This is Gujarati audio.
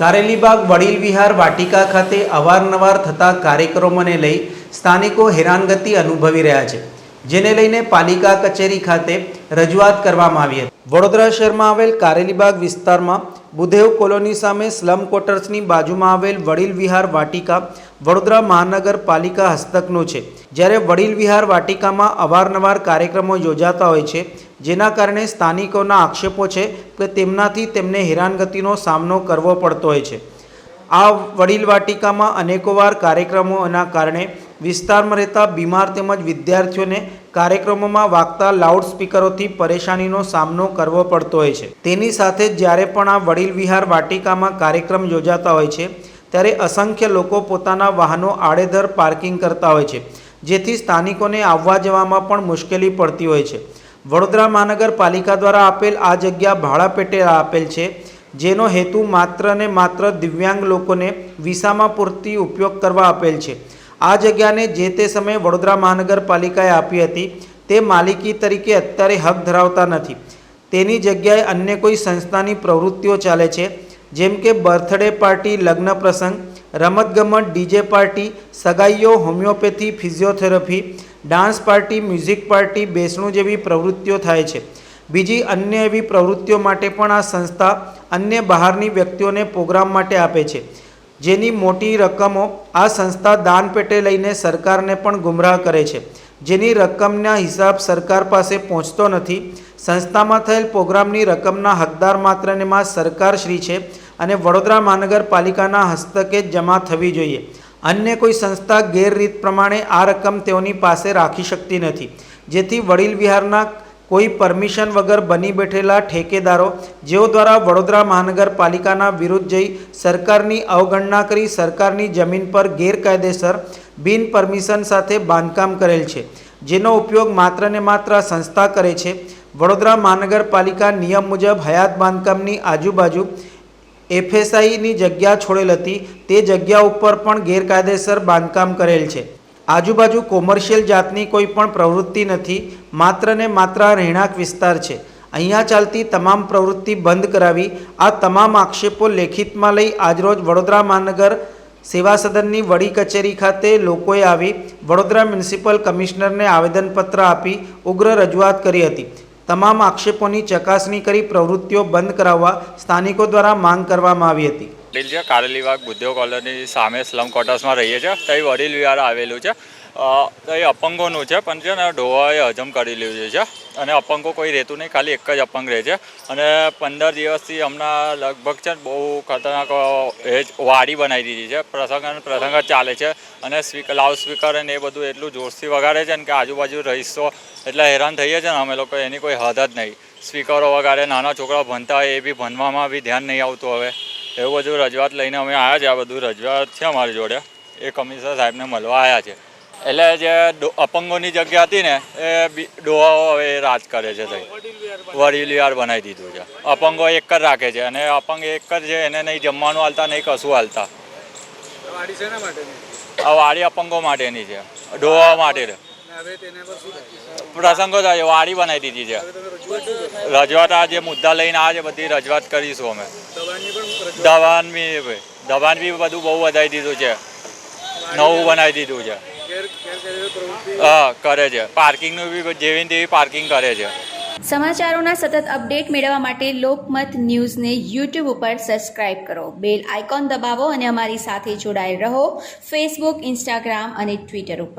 કારેલીબાગ વડીલ વિહાર વાટિકા ખાતે અવારનવાર થતા કાર્યક્રમોને લઈ સ્થાનિકો હેરાનગતિ અનુભવી રહ્યા છે, જેને લઈને પાલિકા કચેરી ખાતે રજૂઆત કરવામાં આવી હતી. વડોદરા શહેરમાં આવેલ કારેલીબાગ વિસ્તારમાં બુધેવ કોલોની સામે સ્લમ ક્વાર્ટર્સની બાજુમાં આવેલ વડીલ વિહાર વાટિકા વડોદરા મહાનગરપાલિકા હસ્તકનું છે. જ્યારે વડીલ વિહાર વાટિકામાં અવારનવાર કાર્યક્રમો યોજાતા હોય છે, જેના કારણે સ્થાનિકોના આક્ષેપો છે કે તેમનાથી તેમને હેરાનગતિનો સામનો કરવો પડતો હોય છે. આ વડીલ વાટિકામાં અનેકોવાર કાર્યક્રમોના કારણે વિસ્તારમાં રહેતા બીમાર તેમજ વિદ્યાર્થીઓને કાર્યક્રમોમાં વાગતા લાઉડ સ્પીકરોથી પરેશાનીનો સામનો કરવો પડતો હોય છે. તેની સાથે જ્યારે પણ આ વડીલ વિહાર વાટિકામાં કાર્યક્રમ યોજાતા હોય છે, ત્યારે અસંખ્ય લોકો પોતાના વાહનો આડેધર પાર્કિંગ કરતા હોય છે, જેથી સ્થાનિકોને આવવા જવામાં પણ મુશ્કેલી પડતી હોય છે. વડોદરા મહાનગરપાલિકા દ્વારા આપેલ આ જગ્યા ભાડા પેટે આપેલ છે, જેનો હેતુ માત્ર ને માત્ર દિવ્યાંગ લોકોને વિસામાં પૂરતી ઉપયોગ કરવા આપેલ છે. આ જગ્યાને જે તે સમયે વડોદરા મહાનગરપાલિકાએ આપી હતી, તે માલિકી તરીકે અત્યારે હક ધરાવતા નથી. તેની જગ્યાએ અન્ય કોઈ સંસ્થાની પ્રવૃત્તિઓ ચાલે છે, જેમ કે બર્થડે પાર્ટી, લગ્ન પ્રસંગ રમતગમત DJ party, સગાઈઓ, homeopathy, physiotherapy, dance party, music party, બેસણું જેવી પ્રવૃત્તિઓ થાય છે. બીજી અન્ય એવી પ્રવૃત્તિઓ માટે પણ આ સંસ્થા અન્ય બહારની વ્યક્તિઓને પ્રોગ્રામ માટે આપે છે. જેની મોટી રકમો આ સંસ્થા દાન પેટે લઈને સરકારને પણ ગુમરાહ કરે છે. જેની રકમના હિસાબ સરકાર પાસે પહોંચતો નથી. સંસ્થામાં થયેલ પ્રોગ્રામની રકમના હકદાર માત્ર ને માં સરકારશ્રી છે અને વડોદરા મહાનગરપાલિકાના હસ્તકે જમા થવી જોઈએ. અન્ય કોઈ સંસ્થા ગેરરીત પ્રમાણે આ રકમ તેઓની પાસે રાખી શકતી નથી. જેથી વડીલ વિહારના કોઈ પરમિશન વગર બની બેઠેલા ઠેકેદારો, જેઓ દ્વારા વડોદરા મહાનગરપાલિકાના વિરુદ્ધ જઈ સરકારની અવગણના કરી સરકારની જમીન પર ગેરકાયદેસર બિન પરમિશન સાથે બાંધકામ કરેલ છે, જેનો ઉપયોગ માત્ર ને માત્ર સંસ્થા કરે છે. વડોદરા મહાનગરપાલિકા નિયમ મુજબ હયાત બાંધકામની આજુબાજુ એફએસઆઈની જગ્યા છોડેલ હતી. તે જગ્યા ઉપર પણ ગેરકાયદેસર બાંધકામ કરેલ છે. આજુબાજુ કોમર્શિયલ જાતની કોઈ પણ પ્રવૃત્તિ નથી, માત્ર ને માત્ર રહેણાંક વિસ્તાર છે. અહીંયા ચાલતી તમામ પ્રવૃત્તિ બંધ કરાવી, આ તમામ આક્ષેપો લેખિતમાં લઈ આજરોજ વડોદરા મહાનગર સેવા સદનની વડી કચેરી ખાતે લોકોએ આવી વડોદરા મ્યુનિસિપલ કમિશનરને આવેદનપત્ર આપી ઉગ્ર રજૂઆત કરી હતી. તમામ આક્ષેપોની ચકાસણી કરી પ્રવૃત્તિઓ બંધ કરાવવા સ્થાનિકો દ્વારા માંગ કરવામાં આવી હતી. વડીલ છે કારેલીબાગ બુદ્ધો કોલોની સામે સ્લમ ક્વાર્ટર્સમાં રહીએ છીએ. ત્યાં વડીલ વિહાર આવેલું છે. તો એ અપંગોનું છે, પણ છે ને ઢોવાએ હજમ કરી લીધું છે. અને અપંગો કોઈ રહેતું નહીં, ખાલી એક જ અપંગ રહે છે. અને પંદર દિવસથી હમણાં લગભગ છે બહુ ખતરનાક એ વાડી બનાવી દીધી છે. પ્રસંગ અને પ્રસંગ જ ચાલે છે. અને સ્પીકર લાઉડ સ્પીકર અને એ બધું એટલું જોરથી વગાડે છે ને કે આજુબાજુ રહીશો એટલે હેરાન થઈએ છીએ ને અમે લોકો, એની કોઈ હદ જ નહીં. સ્પીકરો વગાડે, નાના છોકરાઓ ભણતા હોય એ બી ભણવામાં બી ધ્યાન નહીં આવતું હવે. એવું બધું રજૂઆત લઈને અમે આવ્યા છે આ બધું રજૂઆત છે અમારી જોડે. એ કમિશનર સાહેબને મળવા આવ્યા છે. એટલે જે અપંગોની જગ્યા હતી ને એ ડોહાઓ હવે રાજ કરે છે થઈ વડીલ વિહાર બનાવી દીધું છે. અપંગો એક જ રાખે છે અને અપંગ એક જ છે એને નહીં જમવાનું હાલતા નહીં કશું હાલતા. આ વાડી અપંગો માટેની છે. ડોહા માટે છે. પ્રસંગો થાય વાડી બનાવી દીધી છે. રજૂઆત આ જે મુદ્દા લઈને આ છે બધી રજૂઆત કરીશું અમે. દવાની બી દવાન બી બધું બહુ વધારી દીધું છે. નવું બનાવી દીધું છે. હા કરે છે. પાર્કિંગનું બી જેવી તેવી પાર્કિંગ કરે છે. સમાચારોના સતત અપડેટ મેળવવા માટે લોકમત ન્યૂઝને યુટ્યુબ ઉપર સબસ્ક્રાઇબ કરો. બેલ આઇકોન દબાવો અને અમારી સાથે જોડાયેલ રહો. ફેસબુક ઇન્સ્ટાગ્રામ અને ટ્વિટર ઉપર.